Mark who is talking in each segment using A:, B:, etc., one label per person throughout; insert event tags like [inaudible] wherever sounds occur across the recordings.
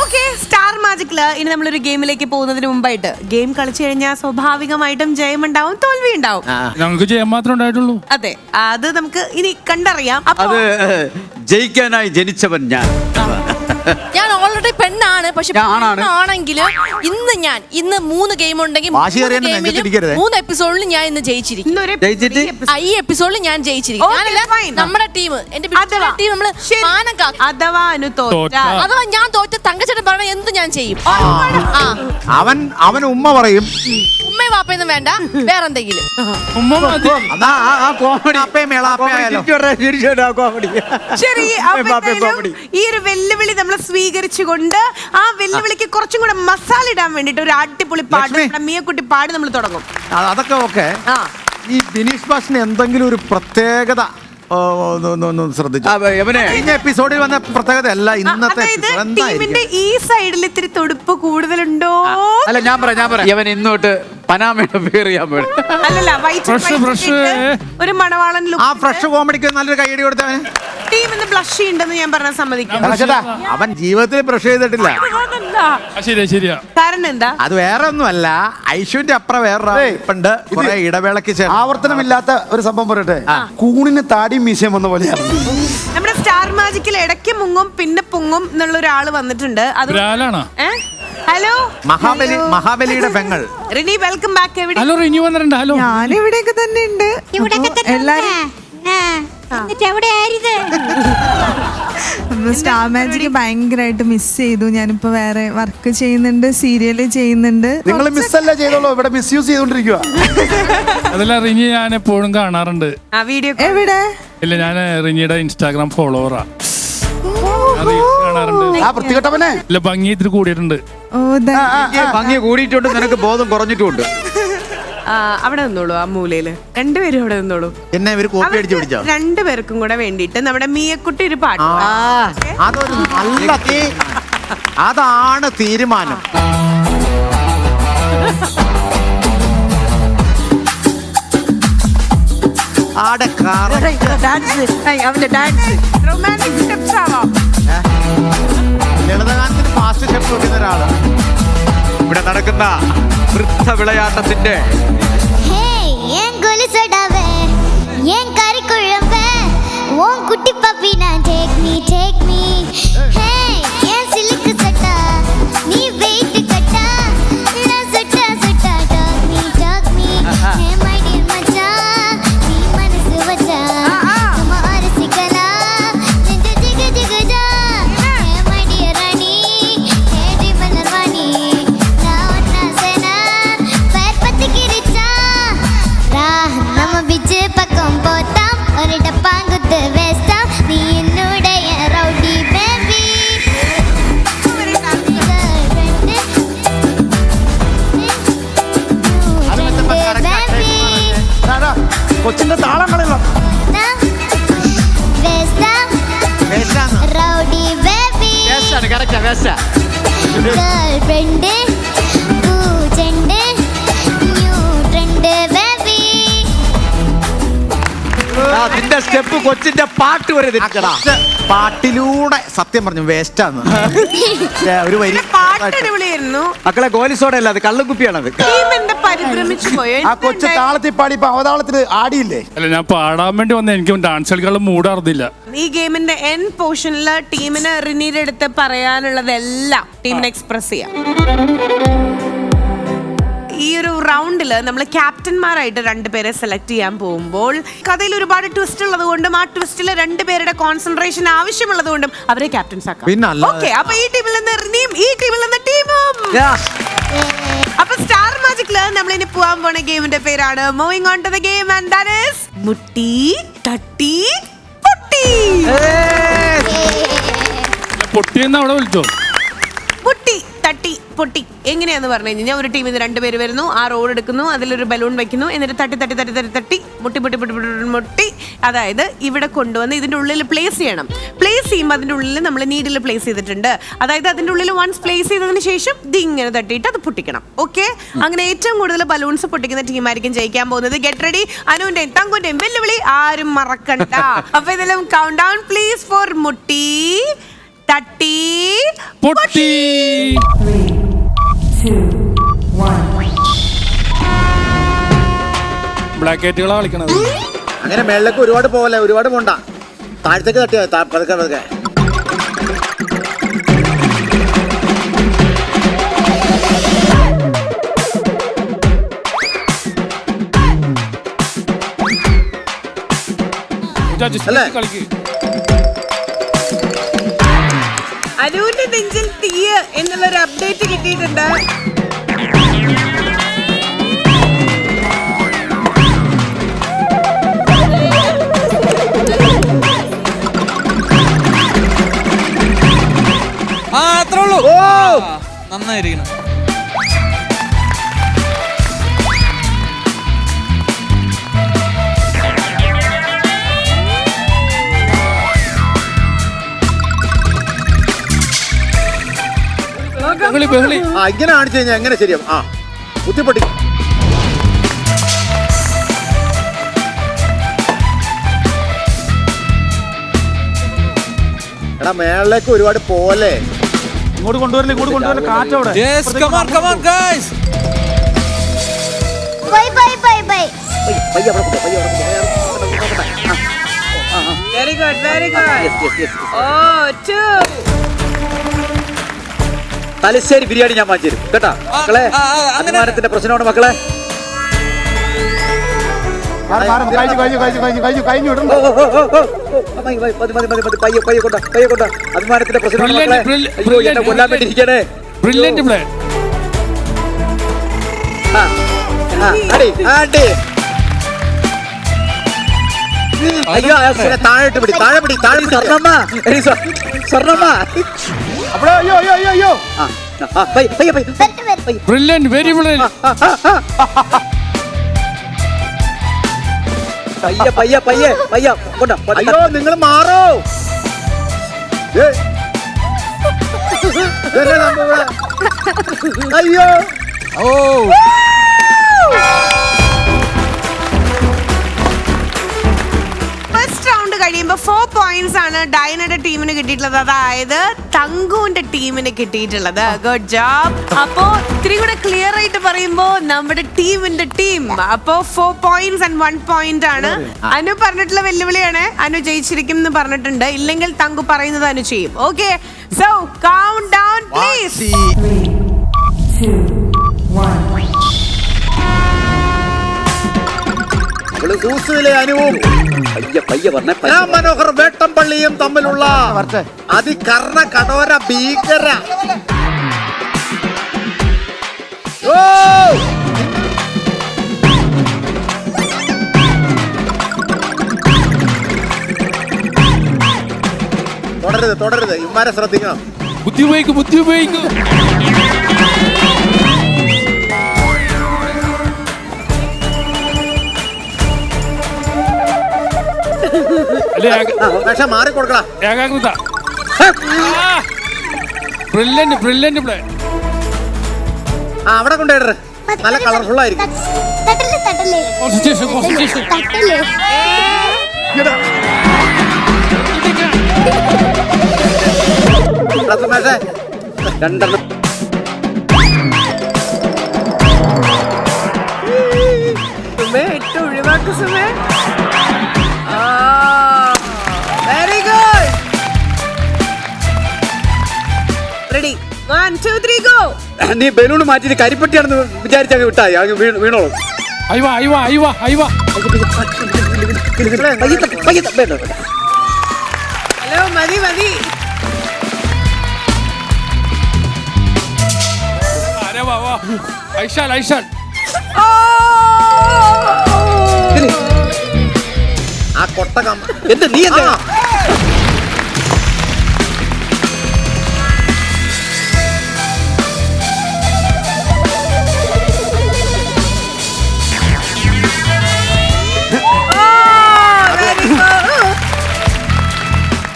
A: Okay star മാജിക്കിൽ ഇനി നമ്മളൊരു ഗെയിമിലേക്ക് പോകുന്നതിന് മുമ്പായിട്ട്. ഗെയിം കളിച്ചു കഴിഞ്ഞാൽ സ്വാഭാവികമായിട്ടും ജയം ഉണ്ടാവും തോൽവി ഉണ്ടാവും.
B: ഞങ്ങൾക്ക് ചെയ്യാൻ മാത്രമേ ഉണ്ടായിട്ടുള്ളൂ.
A: അതെ അത് നമുക്ക് ഇനി കണ്ടറിയാം. അപ്പൊ
C: അത് ജയിക്കാനായി ജനിച്ചവൻ ഞാൻ.
D: ഞാൻ ഓൾറെഡി പെണ്ണാണ് പക്ഷെ
C: ആണാണ്.
D: ആണെങ്കിൽ ഇന്ന് ഞാൻ ഇന്ന് മൂന്ന് ഗെയിം ഉണ്ടെങ്കിൽ
E: വാശി
D: മൂന്ന്
E: നെഞ്ചത്തിരിക്കരുത്.
D: എപ്പിസോഡിലും ഞാൻ ഇന്ന് ജയിച്ചിരിക്കും
A: ഇന്നൊരു
C: ജയിച്ചിട്ട്?
A: ഈ episode-
D: ആ, ഈ എപ്പിസോഡിൽ ഞാൻ ജയിച്ചിരിക്കും
A: Okay,
D: ഞാനല്ല
A: fine.
D: നമ്മുടെ ടീം എന്റെ
A: അഥവാ
D: ടീം നമ്മൾ
A: ശരി.
D: മാനം കാക്കും
A: അഥവാ അനു തോറ്റ
B: തോറ്റ.
D: അഥവാ ഞാൻ തോറ്റ തങ്കച്ചേട്ടൻ പറഞ്ഞ എന്ത് ഞാൻ ചെയ്യും ആ
E: അവൻ അവൻ ഉമ്മ പറയും
D: ഉമ്മയും വാപ്പയൊന്നും വേണ്ട. വേറെന്തെങ്കിലും.
B: ഉമ്മ മതി.
E: അതാ ആ- ആ കോമഡി അപ്പേ മേള അപ്പേ ആയാലോ?
A: ശരി അപ്പൊ എന്തായാലും ഈ ഒരു വെല്ലുവിളി നമ്മൾ സ്വീകരിച്ചുകൊണ്ട് ആ വെല്ലുവിളിക്ക് കുറച്ചും കൂടെ മസാല ഇടാൻ വേണ്ടിട്ട് ഒരു അടിപൊളി പാട്ട്
E: ലക്ഷ്മി.
A: നമ്മുടെ മിയക്കുട്ടി പാട് നമ്മൾ തുടങ്ങും.
E: അത് അതൊക്കെ ഓക്കെ.
A: ആ.
E: ഈ ബിനീഷ് ബാഷിന് എന്തെങ്കിലും ഒരു പ്രത്യേകത ഓ, ഒന്ന് ഒന്ന് ഒന്ന് ശ്രദ്ധിച്ചു?
C: എവനെ
E: കഴിഞ്ഞ എപ്പിസോഡിൽ വന്ന പ്രത്യേകത അല്ല
A: ആ,
E: ഇന്നത്തെ
A: അതായത്
E: episode.
A: ടീമിന്റെ ഈ സൈഡിൽ ഇത്തിരി തൊടുപ്പ് കൂടുതലുണ്ടോ?
C: അല്ല ഞാൻ പറയാം ഞാൻ പറയാം. ഇവൻ ഇന്നോട്ട് പനാമയുടെ പേര് ഞാൻ പറയാം
A: അല്ലല്ല വൈറ്റ്
B: Fresh, fresh.
A: ഒരു മണവാളൻ
E: ആ ഫ്രഷ് കോമഡിക്ക് നല്ലൊരു കൈയടി കൊടുത്തവന്
A: ടീം ഇന്ന് ബ്ലഷ് ഉണ്ടെന്ന് ഞാൻ പറഞ്ഞ സമ്മതിക്കും.
E: ചേട്ടാ അവൻ ജീവിതത്തിൽ ബ്രഷ് ചെയ്തിട്ടില്ല.
B: ആ, ശരിയാ ശരിയാ.
A: കാരണം എന്താ?
E: അത് വേറെ ഒന്നുമല്ല ഐശുവിന്റെ അപ്പുറം വേറെ ഇപ്പുണ്ട്. കുറെ ഇടവേളക്ക് ശേഷം.
F: ആവർത്തനമില്ലാത്ത ഒരു സംഭവം പറയട്ടെ. കൂണിന് താടിയും മീശയും വന്ന പോലെയാണ്.
A: നമ്മുടെ സ്റ്റാർ മാജിക്കിൽ ഇടയ്ക്ക് മുങ്ങും പിന്നെ പൊങ്ങും എന്നുള്ള ഒരാൾ വന്നിട്ടുണ്ട്. അത്? ഹലോ
E: മഹാബലി മഹാബലിയുടെ പെങ്ങൾ.
A: റിനി വെൽക്കം ബാക്ക് എവിടെ?
B: ഹലോ റിനി വന്നിട്ടുണ്ട്. ഹലോ.
G: ഞാൻ ഇവിടെയൊക്കെ തന്നെ ഉണ്ട്. എല്ലാരും സ്റ്റാർ മാജിക് ഭയങ്കരമായിട്ട് മിസ് ചെയ്തു. ഞാനിപ്പോ വേറെ വർക്ക് ചെയ്യുന്നുണ്ട് സീരിയൽ ചെയ്യുന്നുണ്ട്.
F: നിങ്ങൾ മിസ്സല്ല ചെയ്തോളൂ. ഇവിടെ മിസ് യൂസ് ചെയ്തോണ്ടിരിക്കുക
B: അതല്ല റിനി ഞാൻ എപ്പോഴും കാണാറുണ്ട്.
A: ആ വീഡിയോ
G: എവിടെ?
B: ഇല്ല ഞാൻ റിനിയുടെ ഇൻസ്റ്റാഗ്രാം ഫോളോവറാ ഞാൻ reels കാണാറുണ്ട്
F: ആ വൃത്തികെട്ടവനെ.
B: ഇല്ല ഭംഗി ഇത്തിരി കൂടിയിട്ടുണ്ട്.
G: ഓ ദാ-
C: ഭംഗി കൂടിയിട്ടുണ്ട് നിനക്ക് ബോധം കുറഞ്ഞിട്ടുമുണ്ട്.
A: അവിടെ നിന്നോളൂ ആ മൂലയിൽ. രണ്ടുപേരും അവിടെ നിന്നോളൂ.
E: എന്നെ ഇവർ കോപ്പി അടിച്ച് പിടിച്ചോ?
A: രണ്ടുപേർക്കും കൂടെ വേണ്ടിയിട്ട് നമ്മുടെ മീയക്കുട്ടി ഒരു പാട്ട്
E: ആ, അതൊരു നല്ല തീ- അതാണ് തീരുമാനം. ആടെ
A: റൊമാന്റിക് സ്റ്റെപ്സ് ആണോ
E: ലളിതഗാനത്തിന് സ്റ്റെപ്സ് സ്റ്റെപ്പ് ആശിച്ചു ഒരാള്
C: ഇവിടെ നടക്കുന്ന വൃത്ത വിളയാട്ടത്തിന്റെ
H: കുട്ടി
C: പപ്പി ഞാൻ take
H: me take me hey trend baby.
C: നിന്റെ സ്റ്റെപ്പ് കൊച്ചിന്റെ പാട്ട് വരെ
E: അച്ഛ പാട്ടിലൂടെ സത്യം പറഞ്ഞു വേസ്റ്റാന്ന്. [laughs] ഒരു വരി
A: പാട്ടടിപൊളിയായിരുന്നു
C: മക്കളെ ഗോലിസോടെ അല്ല അത് കള്ളുകുപ്പിയാണത്.
A: ടീം എന്താ പരിഭ്രമിച്ചു പോയോ?
F: ആ കൊച്ചു താളത്തിൽ പാടി ഇപ്പൊ അവതാളത്തിൽ ആടിയില്ലേ?
B: അല്ല ഞാൻ പാടാൻ വേണ്ടി വന്ന എനിക്ക് ഡാൻസ് കളിക്കാനുള്ള മൂഡ് അറിഞ്ഞില്ല.
A: ഈ ഗെയിമിന്റെ എൻ പോർഷനിൽ ടീമിന് റിനീയുടെ അടുത്ത് പറയാനുള്ളതെല്ലാം ടീമിനെ എക്സ്പ്രസ് ചെയ്യാം. ഈ ഒരു റൗണ്ടിൽ നമ്മൾ ക്യാപ്റ്റന്മാരായിട്ട് രണ്ടുപേരെ സെലക്ട് ചെയ്യാൻ പോകുമ്പോൾ കഥയിൽ ഒരുപാട് ട്വിസ്റ്റ് ഉള്ളത് കൊണ്ടും ആ ട്വിസ്റ്റിൽ രണ്ടുപേരുടെ കോൺസെൻട്രേഷൻ ആവശ്യമുള്ളത് കൊണ്ടും അവരെ ക്യാപ്റ്റൻസ് ആക്കാം. ഓക്കെ അപ്പൊ ഈ ടീമിൽ നിന്ന് റിനിയും ഈ ടീമിൽ നിന്ന് ടീമും അപ്പൊ സ്റ്റാർ മാജിക്കിൽ നമ്മൾ ഇനി പോവാൻ പോണ ഗെയിമിന്റെ പേരാണ് moving on to the game and that is മുട്ടി തട്ടി പൊട്ടി.
B: പൊട്ടിയെന്ന് അവിടെ വിളിച്ചോ?
A: മുട്ടി തട്ടി. പൊട്ടി. എങ്ങനെയാന്ന് പറഞ്ഞു കഴിഞ്ഞാൽ ഒരു ടീമിൽ നിന്ന് രണ്ടുപേര് വരുന്നു. ആ റോഡ് എടുക്കുന്നു. അതിലൊരു ബലൂൺ വെക്കുന്നു. എന്നിട്ട് തട്ടി തട്ടി തട്ടി തട്ടി തട്ടി മുട്ടി മുട്ടി മുട്ടി മുട്ടി മുട്ടി അതായത് ഇവിടെ കൊണ്ടുവന്ന് ഇതിന്റെ ഉള്ളിൽ പ്ലേസ് ചെയ്യണം. പ്ലേസ് ചെയ്യുമ്പോൾ അതിന്റെ ഉള്ളിൽ നമ്മൾ നീഡിൽ പ്ലേസ് ചെയ്തിട്ടുണ്ട്. അതായത് അതിന്റെ ഉള്ളിൽ വൺസ് പ്ലേസ് ചെയ്തതിന് ശേഷം ഇത് ഇങ്ങനെ തട്ടിയിട്ട് അത് പൊട്ടിക്കണം. ഓക്കെ അങ്ങനെ ഏറ്റവും കൂടുതൽ ബലൂൺസ് പൊട്ടിക്കുന്ന ടീമായിരിക്കും ജയിക്കാൻ പോകുന്നത്. ഗെറ്റ് റെഡി അനുവിന്റെയും തങ്കുന്റെയും വെല്ലുവിളി ആരും മറക്കണ്ട. [laughs] അപ്പൊ ഇതെല്ലാം കൗണ്ട് ഡൗൺ പ്ലീസ് ഫോർ മുട്ടി തട്ടി
B: പൊട്ടി. ബ്ലാക്ക് ഹൈറ്റുകളാ കളിക്കണത്.
F: അങ്ങനെ മേളിലേക്ക് ഒരുപാട് പോകല്ലേ ഒരുപാട് പോണ്ട. താഴത്തേക്ക് തട്ടിയാ താ- പതുക്കെ പതുക്കെ. അല്ലേ?
B: കളിക്ക്.
A: അനുവിന്റെ നെഞ്ചിൽ തീയ എന്നുള്ള ഒരു അപ്ഡേറ്റ് കിട്ടിയിട്ടുണ്ട്.
I: ആ അത്രേ ഉള്ളൂ. നന്നായിരിക്കണം
B: ബഹളി ബഹളി.
F: ആ ഇങ്ങനെ കാണിച്ചു കഴിഞ്ഞാൽ എങ്ങനെ ശരിയാവും? ആ ബുദ്ധിപ്പൊട്ടി എടാ മേളിലേക്ക് ഒരുപാട് പോലെ
E: ഇങ്ങോട്ട് കൊണ്ടുവരില്ല ഇങ്ങോട്ട് കൊണ്ടുവരില്ല കാറ്റവിടെ
I: yes come on come on guys
H: bye bye bye bye.
F: പയ്യ അവിടെ കൊണ്ടുപോ, പയ്യെ അവിടെ കൊണ്ടുപോ, പയ്യെ അവിടെ കൊണ്ടുപോ, അവിടെ കൊണ്ടുപോ. ആ, ആ, ആ.
A: Very good very
F: Yes,
A: good
F: yes, yes, yes.
A: ഓ ടു
F: തലശ്ശേരി ബിരിയാണി ഞാൻ വാങ്ങിച്ചു തരും. കേട്ടാ? മക്കളെ അഭിമാനത്തിന്റെ പ്രശ്നമാണ് മക്കളെ. അഭിമാനത്തിന്റെ പ്രശ്നമാണ് മക്കളെ. അയ്യോ എന്നെ കൊല്ലാൻ
B: brilliant.
F: വേണ്ടി ഇരിക്കണേ
B: ബ്രില്യന്റ് പ്ലേ
F: ആ, ആ, അടി, ആ, അടി. അയ്യോ താഴോട്ട് പിടി താഴെ പിടി താഴെ പിടി. സ്വർണമ്മ സ്വർണമ്മ.
E: അവിടെ അയ്യോ അയ്യോ അയ്യോ അയ്യോ.
B: ബ്രില്യന്റ് വെരി ബ്രില്യന്റ്
F: പയ്യെ പയ്യെ പയ്യെ പയ്യ. കൊണ്ട അയ്യോ നിങ്ങൾ മാറോ. അയ്യോ.
I: ഓ.
A: കഴിയുമ്പോൾ ഫോർ പോയിന്റ്സ് ആണ് ഡൈനയുടെ ടീമിന് കിട്ടിയിട്ടുള്ളത്. അതായത് തങ്കുവിന്റെ ടീമിന് കിട്ടിയിട്ടുള്ളത്. ഗുഡ് ജോബ് അപ്പോ ഇത്തിരി കൂടെ ക്ലിയർ ആയിട്ട് പറയുമ്പോ നമ്മുടെ ടീമിന്റെ ടീം അപ്പോ four points and one point ആണ്. അനു പറഞ്ഞിട്ടുള്ള വെല്ലുവിളിയാണ്. അനു ജയിച്ചിരിക്കും എന്ന് പറഞ്ഞിട്ടുണ്ട്. ഇല്ലെങ്കിൽ തങ്കു പറയുന്നത് അനു ചെയ്യും. Okay so count down please
F: സൂസുവിലെ അനുവും. രാം മനോഹർ വേട്ടമ്പള്ളിയും തമ്മിലുള്ള അതികർണ കടോര ഭീകര. ഓ! തുടരുത് തുടരുത്. ഇമാരെ ശ്രദ്ധിക്കണം.
B: ബുദ്ധി ഉപയോഗിക്കും ബുദ്ധി ഉപയോഗിക്കും
F: പക്ഷെ മാറിക്കൊടുക്കടാ
B: ഏകാഗ്രത ബ്രില്യന്റ് ബ്രില്യന്റ് പ്ലേ
F: ആ അവിടെ കൊണ്ടുപോയിടറ്. നല്ല കളർഫുൾ ആയിരിക്കും. രണ്ടെണ്ണം.
A: ഇട്ട് സുമേ. [laughs]
F: നീ ബലൂൺ മാറ്റി കരിപ്പെട്ടിയാണെന്ന് വിചാരിച്ചങ്ങ് വിട്ടായി അങ്ങ് വീണ് വീണോളൂ. അയ്യോ അയ്യോ അയ്യോ വേണ്ട.
A: ഹലോ മതി മതി.
B: ഐഷാൽ ഐഷാൽ
F: ആ കൊട്ട കമ്മ എന്ത് നീ എന്താ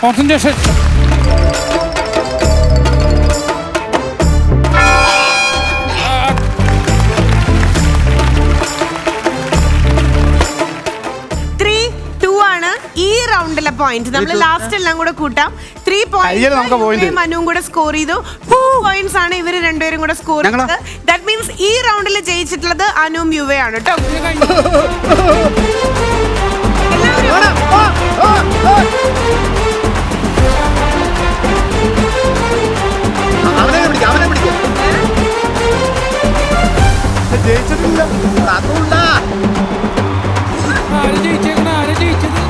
B: കോൺസെൻട്രേഷൻ
A: ഈ റൗണ്ടിലെ പോയിന്റ് നമ്മൾ ലാസ്റ്റ് എല്ലാം കൂടെ കൂട്ടാം. ത്രീ പോയിന്റ് മനുവും കൂടെ സ്കോർ ചെയ്തു. ടു പോയിന്റ്സ് ആണ് ഇവർ രണ്ടുപേരും കൂടെ സ്കോർ ചെയ്തത്. ദാറ്റ് മീൻസ് ഈ റൗണ്ടിൽ ജയിച്ചിട്ടുള്ളത് അനുവും യുവയാണ് കേട്ടോ. എല്ലാവരും
E: ജയിച്ചിട്ടില്ല.
F: അതുണ്ട
B: ആര് ജയിച്ചേക്കണ? ആര് ജയിച്ചത്?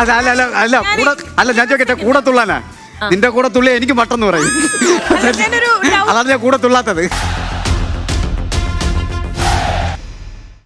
E: അല്ല അല്ല അല്ല അല്ല കൂടെ അല്ല ഞാൻ ചോദിക്കട്ടെ കൂടെ തുള്ളാനാ നിന്റെ കൂടെ തുള്ളി എനിക്ക് മട്ടെന്ന് പറയും. അതാണ് ഞാൻ കൂടെ തുള്ളാത്തത്